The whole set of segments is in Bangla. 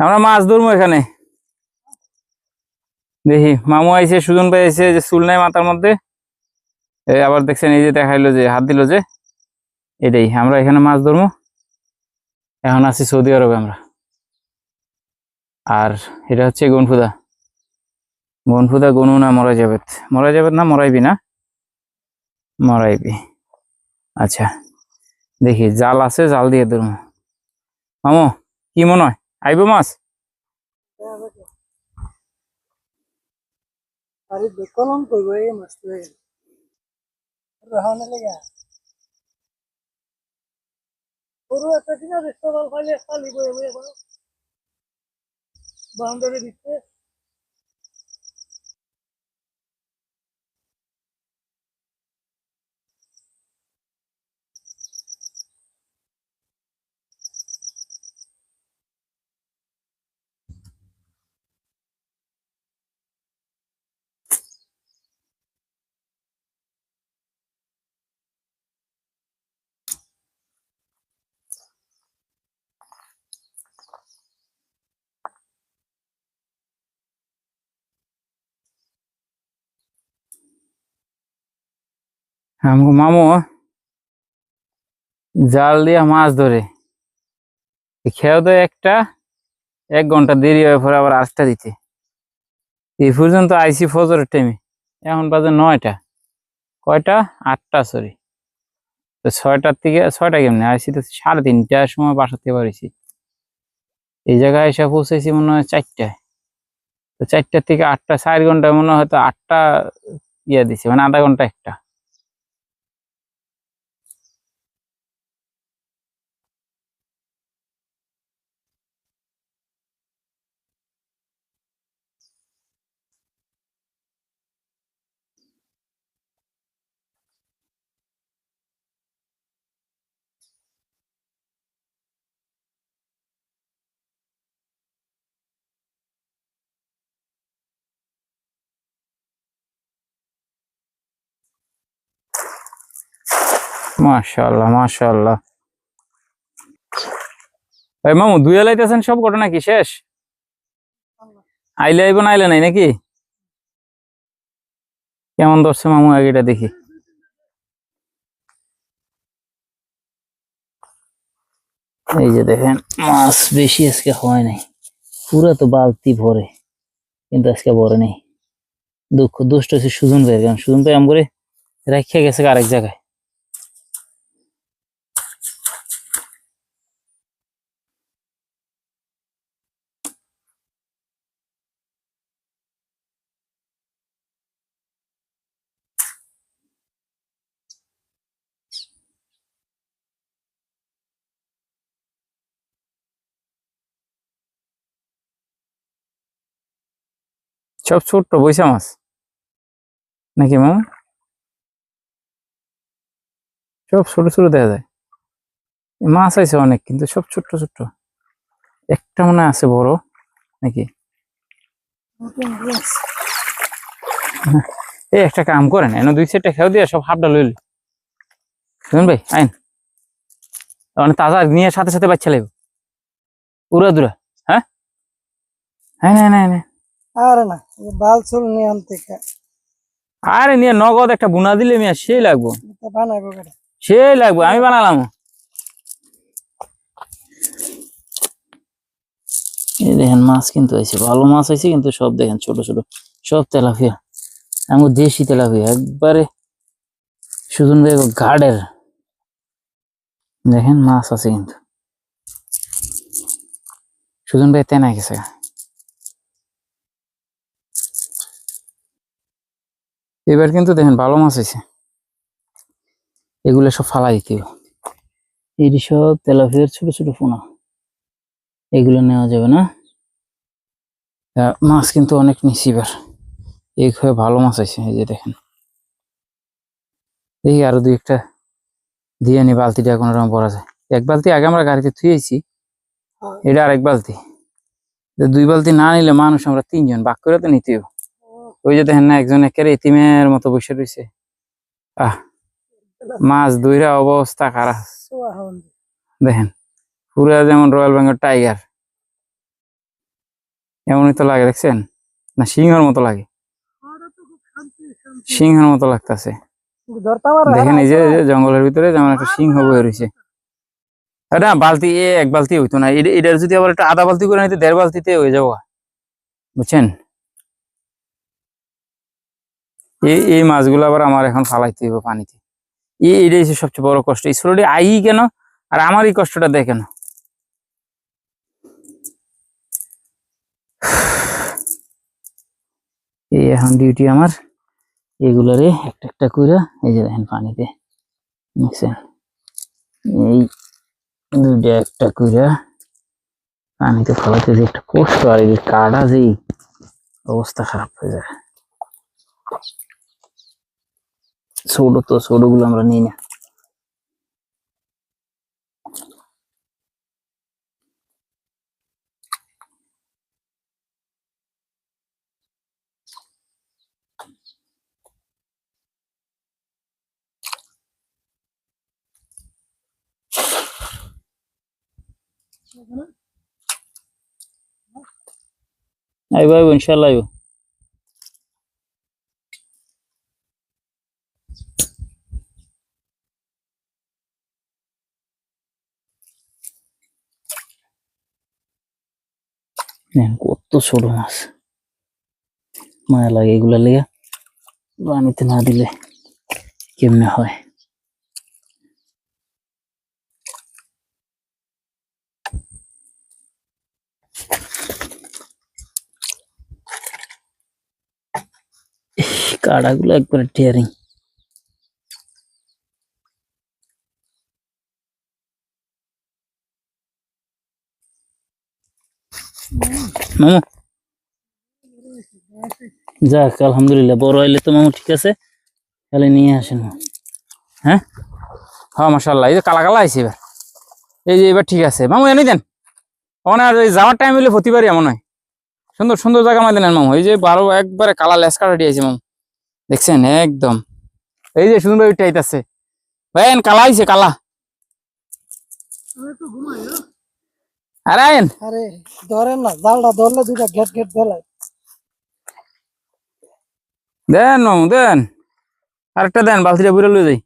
আমরা মাছ ধরবো এখানে। দেখি, মামু আইছে, সুজন ভাই আইছে, যে চুল নাই মাথার মধ্যে। আবার দেখছেন, এই যে দেখাইলো যে, হাত দিল যে। এটাই, আমরা এখানে মাছ ধরবো। এখন আছি সৌদি আরবে আমরা। আর এটা হচ্ছে গনফুদা। গনফুদা গনু না মরা যাবেত মরা যাবেত না মরাইবি না? মরাইবি। আচ্ছা দেখি, জাল আছে, জাল দিয়ে ধরবো। মামু, কি মনে হয়? আইব মাছ? আরে কলম করব, এই মাছ রহানে লেগে। পুরো একটা দিন রেস্টুরেন্ট খাইলে খালি বয়ে বাউন্ডারি দিচ্ছে মামু, জাল দিয়ে মাছ ধরে। খেয়েও তো একটা, এক ঘণ্টা দেরি হয়ে পরে আবার আটটা দিতে। এই পর্যন্ত আইসি ফজরের টাইমে এখন বাজে নয়টা। কয়টা? আটটা সরি তো ছয়টার থেকে ছয়টা কেমনে? আইসি তো সাড়ে তিনটার সময় বাসাতে বাড়িছি এই জায়গায় এসে পৌঁছেছি মনে হয় চারটায়। তো চারটার থেকে আটটা, চার ঘণ্টা মনে হয় হয়তো আটটা ইয়ে দিছে মানে আধা ঘণ্টা একটা। মাশাআল্লাহ মাশাআল্লাহ। এই মামু দুই এলাইতেছেন সব ঘটনা কি? শেষ? আইলে আইব না আইলে নাই নাকি? কেমন ধরছে মামু আগেটা দেখি। এই যে দেখেন মাছ বেশি আজকে হয় নাই। পুরা তো বালতি ভরে কিন্তু আজকে ভরে নেই। দুঃখ দুষ্ট হচ্ছে সুজন ভাইয়ের কারণ। সুজন ভাই আম করে রাখিয়া গেছে আরেক জায়গায়। সব ছোট্ট বৈশা মাছ? নাকি মামা? সব ছোট ছোট দেখা যায়। মাছ আছে অনেক, কিন্তু সব ছোট্ট ছোট্ট। একটা মনে আছে বড়, নাকি? এই একটা কাম করেন, এনে দুই সেটটা খেয়ে দিয়ে সব হাফটা লইল। শুনুন ভাই, আইন। মানে তাজা নিয়ে সাথে সাথে বাচ্চা লাগবে উড়া দুরা হ্যাঁ? হ্যাঁ না না না আরে না এই বাল চুল নিয়ে আনতে আরে নিয়ে নগদ একটা বুনা দিলে মিয়া সেই লাগবো। বানাবো সেই লাগবে আমি বানালাম। এই দেখেন মাছ কিন্তু আছে ভালো মাছ আছে কিন্তু সব দেখেন ছোট ছোট। সব তেলাপিয়া। আমি দেশি তেলাপিয়া একবারে সুজন ভাই গার্ডের দেখেন মাছ আছে কিন্তু। সুজন ভাই তেনা গেছে এবার কিন্তু দেখেন ভালো মাছ আছে এগুলো সব ফালা দিতে এটি সব তেলাপিয়ার ছোট ছোট পোনা। এগুলো নেওয়া যাবে না। মাছ কিন্তু অনেক নিচি এবার। এই হয়ে ভালো মাছ আছে এই যে দেখেন। দেখি আরও দুই একটা দিয়ে নি, বালতিটা কোনো রকম পরা যায়। এক বালতি আগে আমরা গাড়িতে থুয়েছি এটা আর এক বালতি। দুই বালতি না নিলে মানুষ, আমরা তিনজন বাক করে তো নিতে হবে। ওই যে দেখেন না একজন একেবারে ইতিমের মতো বসে রয়েছে। আহ মাছ দুইরা অবস্থা খারাপ। দেখেন পুরা যেমন রয়্যাল বেঙ্গল টাইগার। এমনই তো লাগে দেখছেন? না সিংহের মতো লাগে। সিংহের মতো লাগতেছে। দেখেন এই যে জঙ্গলের ভিতরে যেমন একটা সিংহ বয়ে রয়েছে। এটা বালতি এ এক বালতি হইতো না। এটা- এটার যদি আবার একটা আধা বালতি করে নিতে দেড় বালতিতে হয়ে যাব। বুঝছেন? এই এই মাছগুলো আবার আমার এখন ফালাইতে হবে পানিতে। এই এটাই হচ্ছে সবচেয়ে বড় কষ্ট। এই আই কেন? আর আমার এই কষ্টটা দেখেন। এই এখন ডিউটি আমার। এগুলারে একটা একটা করে এই যে দেখেন পানিতে। দেখছেন? এই দুইটা একটা করে পানিতে ফলাতে যে একটা কষ্ট আর এই কাটা যেই অবস্থা খারাপ হয়ে যায়। ছোট তো ছোটগুলো আমরা নিই না। আইব আইব ইনশাল্লাহ আইব। দেখেন কত ছোট মাছ। মায়া লাগে এগুলা লেগে পানিতে না দিলে কেমনে হয়? কাড়াগুলো একবারে টিয়ারিং মামু? যাক, আলহামদুলিল্লাহ, বড় হইলে তো মামু ঠিক আছে। তাহলে নিয়ে আসেন হ্যাঁ? হ্যাঁ মাসাল্লাহ এই যে কালা কালা আইছে এবার। এই যে এবার ঠিক আছে। মামু, এনে দেন। ওনার ওই যাওয়ার টাইম হইলে প্রতিবারই এমন হয়। সুন্দর সুন্দর জায়গা মাই দেন মামু। এই যে বারো, একবারে কালা লেস কাটা দিয়েছে মামু। দেখছেন? একদম। এই যে সুন্দর ওইটা ভাইন কালা আইছে, কালা। হ্যাঁ? আরে ধরেন না জালটা ধরলে দুইটা গেট গেট ধরে দেন মামু দেন। আরেকটা দেন বালতিটা বুড়ে লয়ে যাই।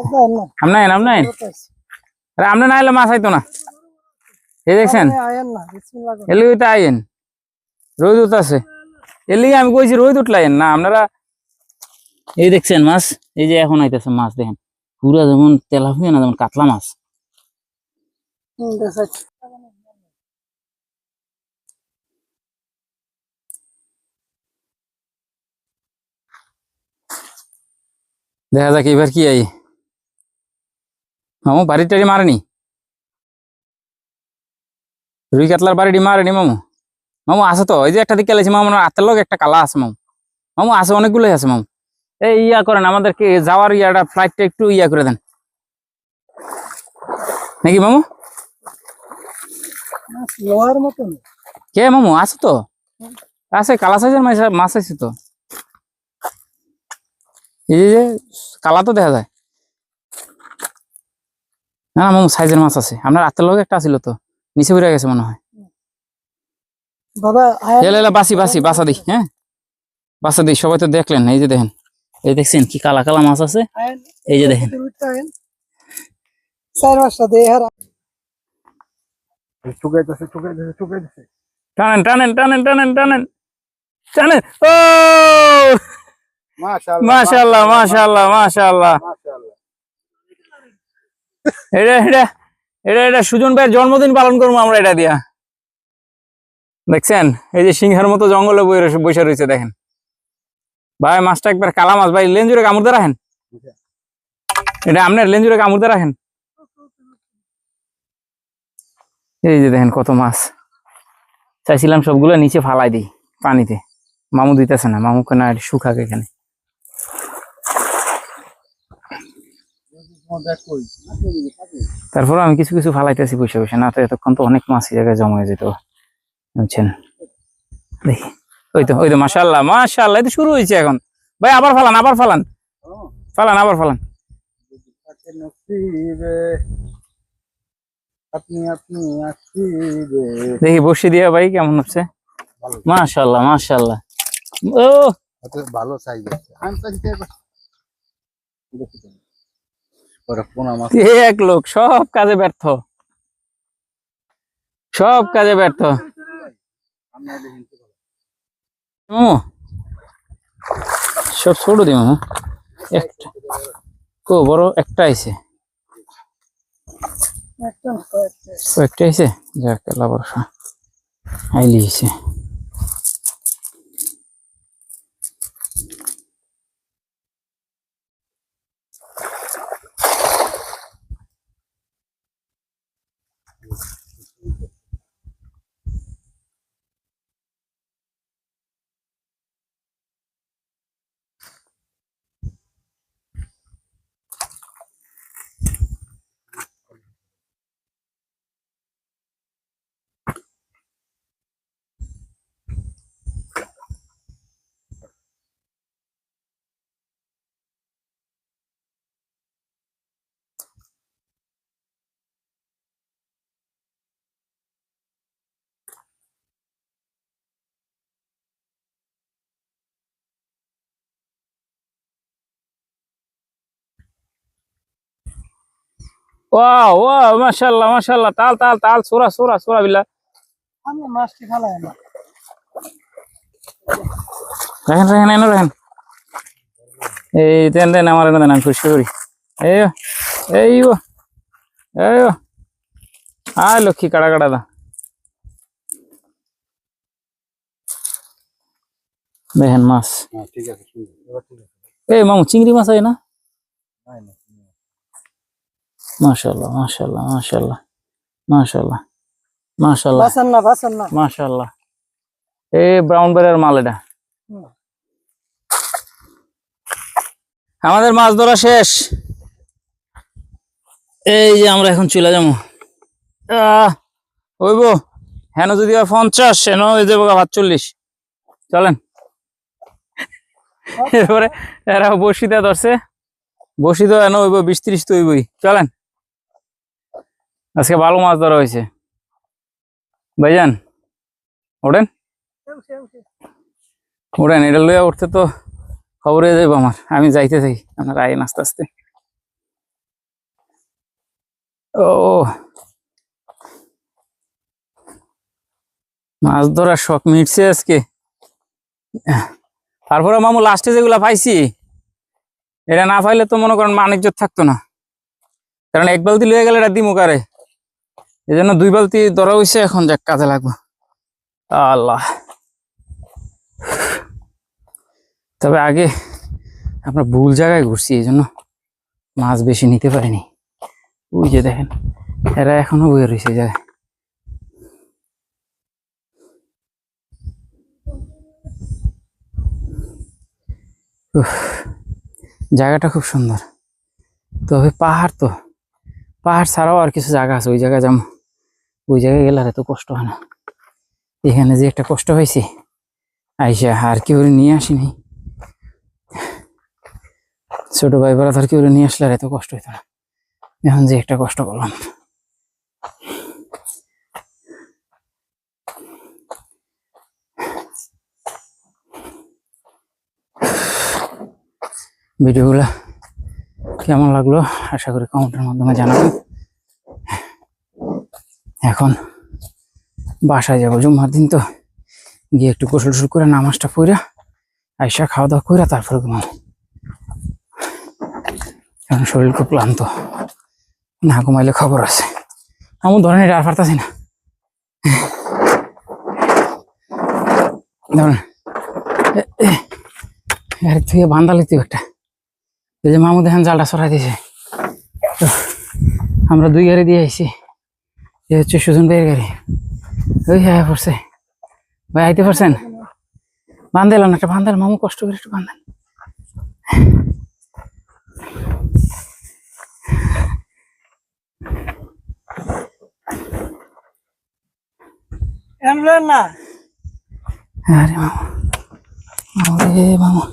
একদম না আমনা আইন আরে আমনা না আইলে মাছ আইতো না। এই দেখছেন? আয়েন না বিসমিল্লাহ করে। এলি তো আইন রোদ উঠতেছে। এলি আমি কইছি রোদ উঠলাইন না আপনারা এই দেখছেন মাছ? এই যে এখন আইতেছে মাছ দেখেন। পুরা যেমন তেলাপিয়া না যেমন কাতলা মাছ। দেখা যাক এবার কি আই। মামু বাড়ি টাড়ি মারেনি? রুই কাতলার বাড়িটি মারেনি মামু? মামু আছে তো। ওই যে একটা দিকে গেলেছি মামু হাতের লোক একটা কালা আছে মামু। মামু আছে অনেকগুলোই আছে মামু। এই ইয়া করেন আমাদেরকে যাওয়ার ইয়াটা ফ্লাইটটা একটু ইয়া করে দেন। নাকি মামু? কে মামু আছে তো? আছে কালা সাইজের মাছ মাছ আছে তো। এই যে- কালা তো দেখা যায়। না মামু সাইজের মাছ আছে। আপনার হাতের লোক একটা আছিল তো। নিচে উড়ে গেছে মনে হয়। বাবা বাসি বাসি বাসা দিই হ্যাঁ? বাসা দিই সবাই তো দেখলেন এই যে দেখেন। এই দেখছেন কি কালা কালা মাছ আছে? এই যে দেখেন। চুকাইতেছে টানেন টানেন টানেন টানেন টানেন। টানেন। ও! মাশাআল্লাহ মাশাআল্লাহ মাশাআল্লাহ মাশাআল্লাহ মাশাআল্লাহ। এটা এটা এটা এটা সুজন ভাইয়ের জন্মদিন পালন করব আমরা এটা দিয়া। দেখছেন? এই যে সিংহের মতো জঙ্গলে বসে রয়েছে, দেখেন। ভাই, মাছটা একবার কালা মাছ, ভাই, লেঞ্জুরে কামড়তে রাখেন? এটা আপনার লেঞ্জুরে কামড়তে রাখেন? এই যে দেখেন কত মাছ। চাইছিলাম সবগুলো নিচে ফালাই দিই, পানিতে। মামু দিতেছে না মামু কেন শুকাক এখানে। তারপর আমি কিছু কিছু ফালাইতেছি বসে বসে। না তো এতক্ষণ তো অনেক মাছ জায়গায় জমা হয়ে যেত বুঝছেন? দেখি ওই তো ওই তো মাশাল্লাহ মাশাল্লাহ এই তো শুরু হয়েছে এখন। ভাই আবার ফালান আবার ফালান। ফালান আবার ফালান। আপনি আপনি দেখি বসে দিয়া ভাই কেমন হচ্ছে। মাশাল্লাহ মাশাল্লাহ ও! ভালো সাইজ আছে। আমি এক লোক, সব কাজে ব্যর্থ। সব কাজে ব্যর্থ। সব ছোট দি মামু একটা। কো, বড় একটা ও একটা আইছে? যাক, আল্লাহ ভরসা। আইলি আইছে ওয়াও ওয়াও মাশাআল্লাহ মাশাআল্লাহ তাল তাল তাল সুরা সুরা সুরা বিল্লাহ আমি মাছটি খালাই না। রাখেন রাখেন এনে রাখেন এই দেন দেন আমার এনে দেন আমি খুশি করি। এই এই ও, এই ও। আয় লক্ষ্মী কাড়া কাড়া দা। দেখেন মাছ। হ্যাঁ ঠিক আছে সুন্দর এবার ঠিক আছে। এই মামু চিংড়ি মাছ হয় না? মাশাল্লাহ মাশাল্লাহ মাশাল্লাহ মাশাল্লাহ মাশাল্লাহ না না মাশাল্লাহ এই ব্রাউন বেড়ার মাল এটা। আমাদের মাছ ধরা শেষ। এই যে আমরা এখন চলে যাব। হইব। হেন যদি হয় পঞ্চাশ হেন হয়ে যাব পাঁচচল্লিশ চলেন। এরপরে এরা বসিতে ধরছে। বসিত হেন হইব বিশ ত্রিশ তো হইবই চলেন। আজকে ভালো মাছ ধরা হয়েছে। ভাইজান, ওঠেন। উড়েন এটা লইয়া উঠতে তো খবর হয়ে যাব আমার। আমি যাইতে থাকি আপনার আইন আস্তে আস্তে। ও মাছ ধরার শখ মিটছে আজকে। তারপরে মামু লাস্টে যেগুলা পাইছি, এটা না পাইলে তো মনে করেন বাণিজ্য থাকতো না। কারণ এক বালতি লয়ে গেলে এটা দিমু কারে? এই জন্য দুই বালতি ধরা হইছে, এখন যাক কাজে লাগবো। আল্লাহ। তবে আগে আমরা ভুল জায়গায় ঘুরছি এই জন্য মাছ বেশি নিতে পারিনি। ওই যে দেখেন, এরা এখনও বয়ে রয়েছে জায়গায়। জায়গাটা খুব সুন্দর। তবে পাহাড় তো, পাহাড় ছাড়াও আর কিছু জায়গা আছে, ওই জায়গায় যাব। ওই জায়গায় গেলে আর এত কষ্ট হয় না। এখানে যে একটা কষ্ট হয়েছে, আইসা আর কেউ নিয়ে আসিনি। ছোট ভাই বেড়া ধর কেউ নিয়ে আসলে আর এত কষ্ট হইতো না। এখন যে একটা কষ্ট করলাম। ভিডিওগুলো কেমন লাগল? আশা করি কমেন্টের মাধ্যমে জানাবেন। এখন বাসায় যাব। জুম্মার দিন তো। গিয়ে একটু গোসল টোসল করে নামাজটা পড়া আইসা খাওয়া দাওয়া করে তারপরে ঘুমাবো। কারণ শরীর খুব ক্লান্ত। না ঘুমাইলে খবর আছে। আমার ধরেন এটা আর পারতাছি না। ধরেন। থেকে বান্দা লিতে একটা। এই যে মামু দেখেন জালটা সরাই দিয়েছে আমরা দুই গাড়ি দিয়ে আইছি। এ হচ্ছে সুজন ভাইয়ের গাড়ি। ওই হ্যাঁ পড়ছে। ভাই আইতে পারছেন? বান্ধেলাম একটা বান্ধাল মামু কষ্ট করে একটু না? আরে মামা। আরে মামা।